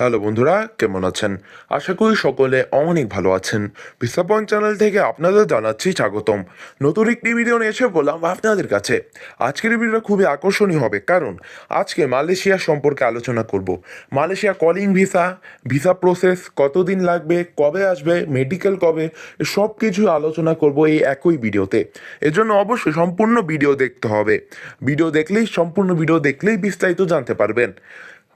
Hello বন্ধুরা, কেমন আছেন? আশা করি সকলে অনেক ভালো আছেন। পয়েন্ট চ্যানেল থেকে আপনাদের জানাচ্ছি স্বাগতম। নতুন একটি ভিডিও নিয়ে এসে বললাম আপনাদের কাছে। আজকের ভিডিওটা খুবই আকর্ষণীয় হবে, কারণ আজকে মালয়েশিয়া সম্পর্কে আলোচনা করব। Malaysia calling visa visa process কতদিন লাগবে, কবে আসবে মেডিকেল কবে সব কিছু আলোচনা করব এই একই ভিডিওতে। এজন্য অবশ্যই সম্পূর্ণ ভিডিও দেখতে হবে। ভিডিও দেখলেই, সম্পূর্ণ ভিডিও দেখলেই বিস্তারিত জানতে পারবেন।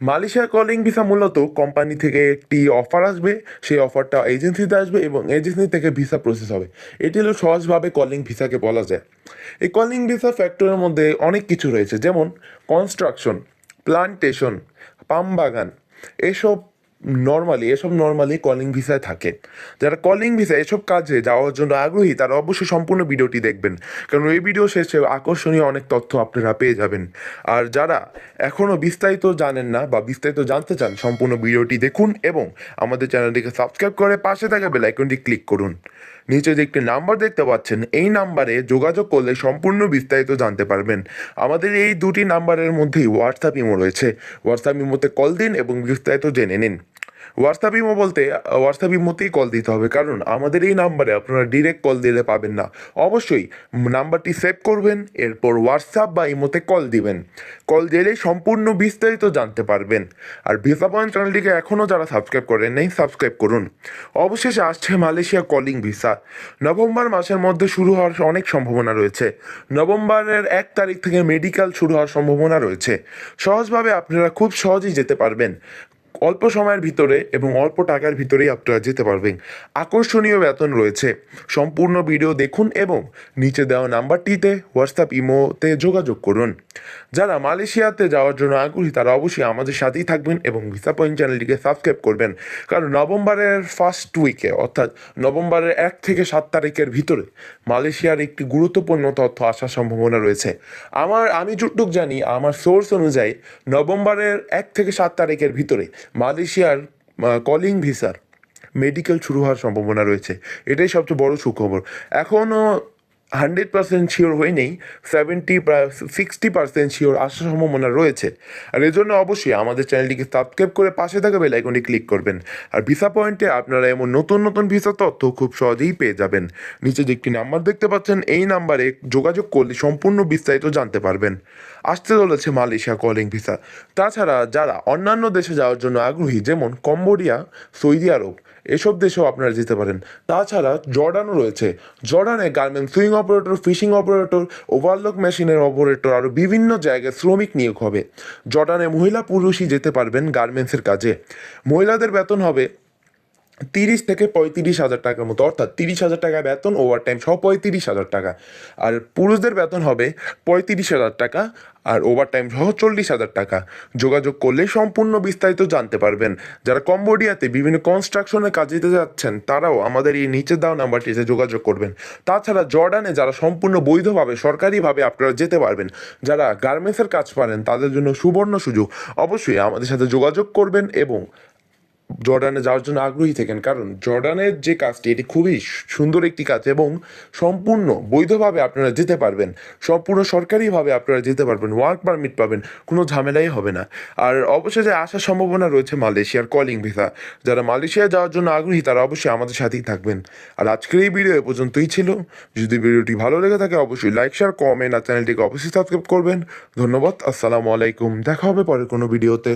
মালয়েশিয়া কলিং ভিসা মূলত কোম্পানি থেকে একটি অফার আসবে। সেই অফারটা এজেন্সিতে আসবে এবং এজেন্সি থেকে ভিসা প্রসেস হবে। এটি হলো সহজভাবে কলিং ভিসাকে বলা যায়। এই কলিং ভিসা ফ্যাক্টরের মধ্যে অনেক কিছু রয়েছে। যেমন কনস্ট্রাকশন প্লান্টেশন পাম বাগান, এসব নর্মালি এসব নর্মালি কলিং ভিসায় থাকে। যারা কলিং ভিসা এসব কাজে যাওয়ার জন্য আগ্রহী, তারা অবশ্যই সম্পূর্ণ ভিডিওটি দেখবেন। কারণ এই ভিডিও শেষে আকর্ষণীয় অনেক তথ্য আপনারা পেয়ে যাবেন। আর যারা এখনও বিস্তারিত জানেন না বা বিস্তারিত জানতে চান, সম্পূর্ণ ভিডিওটি দেখুন এবং আমাদের চ্যানেলটিকে সাবস্ক্রাইব করে পাশে থাকা বেল আইকনটি ক্লিক করুন। নিচে যে একটি নাম্বার দেখতে পাচ্ছেন, এই নাম্বারে যোগাযোগ করলে সম্পূর্ণ বিস্তারিত জানতে পারবেন। আমাদের এই দুটি নাম্বারের মধ্যেই হোয়াটসঅ্যাপ ইমো রয়েছে। হোয়াটসঅ্যাপ ইমোতে কল দিন এবং বিস্তারিত জেনে নিন। হোয়াটসঅ্যাপ ইমো বলতে হোয়াটসঅ্যাপ ইমোতেই কল দিতে হবে। কারণ আমাদের এই নাম্বারে আপনারা ডিরেক্ট কল দিলে পাবেন না। অবশ্যই নাম্বারটি সেভ করবেন, এরপর হোয়াটসঅ্যাপ বা ইমোতে কল দিবেন। কল দিলেই সম্পূর্ণ বিস্তারিত জানতে পারবেন। আর ভিসা পয়েন্ট চ্যানেলটিকে এখনও যারা সাবস্ক্রাইব করেন নাই সাবস্ক্রাইব করুন। অবশেষে আসছে মালয়েশিয়া কলিং ভিসা নভেম্বর মাসের মধ্যে শুরু হওয়ার অনেক সম্ভাবনা রয়েছে। নভেম্বরের এক তারিখ থেকে মেডিকেল শুরু হওয়ার সম্ভাবনা রয়েছে। সহজভাবে আপনারা খুব সহজেই যেতে পারবেন। অল্প সময়ের ভিতরে এবং অল্প টাকার ভিতরেই আপনারা যেতে পারবেন। আকর্ষণীয় বেতন রয়েছে। সম্পূর্ণ ভিডিও দেখুন এবং নিচে দেওয়া নাম্বারটিতে হোয়াটসঅ্যাপ, ইমোতে যোগাযোগ করুন। যারা মালয়েশিয়াতে যাওয়ার জন্য আগ্রহী, তারা অবশ্যই আমাদের সাথেই থাকবেন এবং ভিসা পয়েন্ট চ্যানেলটিকে সাবস্ক্রাইব করবেন। কারণ নভেম্বরের ফার্স্ট উইকে অর্থাৎ নভেম্বরের এক থেকে সাত তারিখের ভিতরে মালয়েশিয়ার একটি গুরুত্বপূর্ণ তথ্য আসার সম্ভাবনা রয়েছে। আমার, আমি যতটুক জানি, আমার সোর্স অনুযায়ী নভেম্বরের এক থেকে সাত তারিখের ভিতরে মালয়েশিয়ার কলিং ভিসার মেডিকেল শুরু হওয়ার সম্ভাবনা রয়েছে। এটাই সবচেয়ে বড় সুখবর। এখনও হান্ড্রেড পার্সেন্ট শিওর হয়ে নেই সেভেন্টি সিক্সটি পার্সেন্ট শিওর আসার সম্ভাবনা রয়েছে। আর এই জন্য অবশ্যই আমাদের চ্যানেলটিকে সাবস্ক্রাইব করে পাশে থাকা বেল আইকনটি ক্লিক করবেন। আর ভিসা পয়েন্টে আপনারা এমন নতুন নতুন ভিসা তথ্য খুব সহজেই পেয়ে যাবেন। নিচে যে একটি নাম্বার দেখতে পাচ্ছেন, এই নাম্বারে যোগাযোগ করলে সম্পূর্ণ বিস্তারিত জানতে পারবেন। আসতে চলেছে মালয়েশিয়া কলিং ভিসা তাছাড়া যারা অন্যান্য দেশে যাওয়ার জন্য আগ্রহী, যেমন কম্বোডিয়া, সৌদি আরব এসব দেশেও আপনারা যেতে পারেন। তাছাড়া জর্ডানও রয়েছে। জর্ডানে garment sewing operator, fishing operator, overlock মেশিনের অপারেটর আরও বিভিন্ন জায়গায় শ্রমিক নিয়োগ হবে। জর্ডানে মহিলা পুরুষই যেতে পারবেন গার্মেন্টসের কাজে। মহিলাদের বেতন হবে তিরিশ থেকে পঁয়ত্রিশ হাজার টাকার মতো, অর্থাৎ তিরিশ হাজার টাকা বেতন ওভার টাইম সহ পঁয়ত্রিশ হাজার টাকা। আর পুরুষদের বেতন হবে পঁয়ত্রিশ হাজার টাকা আর ওভার টাইম সহ চল্লিশ হাজার টাকা। যোগাযোগ করলে সম্পূর্ণ বিস্তারিত জানতে পারবেন। যারা কম্বোডিয়াতে বিভিন্ন কনস্ট্রাকশনের কাজ দিতে যাচ্ছেন, তারাও আমাদের এই নিচে দেওয়া নাম্বারটিতে যোগাযোগ করবেন। তাছাড়া জর্ডানে যারা সম্পূর্ণ বৈধভাবে, সরকারিভাবে আপনারা যেতে পারবেন, যারা গার্মেন্টসের কাজ পারেন, তাদের জন্য সুবর্ণ সুযোগ। অবশ্যই আমাদের সাথে যোগাযোগ করবেন এবং জর্ডানে যাওয়ার জন্য আগ্রহী থাকেন। কারণ জর্ডানের যে কাজটি, এটি খুবই সুন্দর একটি কাজ এবং সম্পূর্ণ বৈধভাবে আপনারা যেতে পারবেন। সম্পূর্ণ সরকারিভাবে আপনারা যেতে পারবেন ওয়ার্ক পারমিট পাবেন, কোনো ঝামেলাই হবে না। আর অবশেষে আসার সম্ভাবনা রয়েছে মালয়েশিয়ার কলিং ভিসা যারা মালয়েশিয়া যাওয়ার জন্য আগ্রহী, তারা অবশ্যই আমাদের সাথেই থাকবেন। আর আজকের এই ভিডিও এ পর্যন্তই ছিল। যদি ভিডিওটি ভালো লেগে থাকে, অবশ্যই লাইক শেয়ার কমেন্ট আর চ্যানেলটিকে অবশ্যই সাবস্ক্রাইব করবেন। ধন্যবাদ, আসসালামু আলাইকুম। দেখা হবে পরের কোনো ভিডিওতে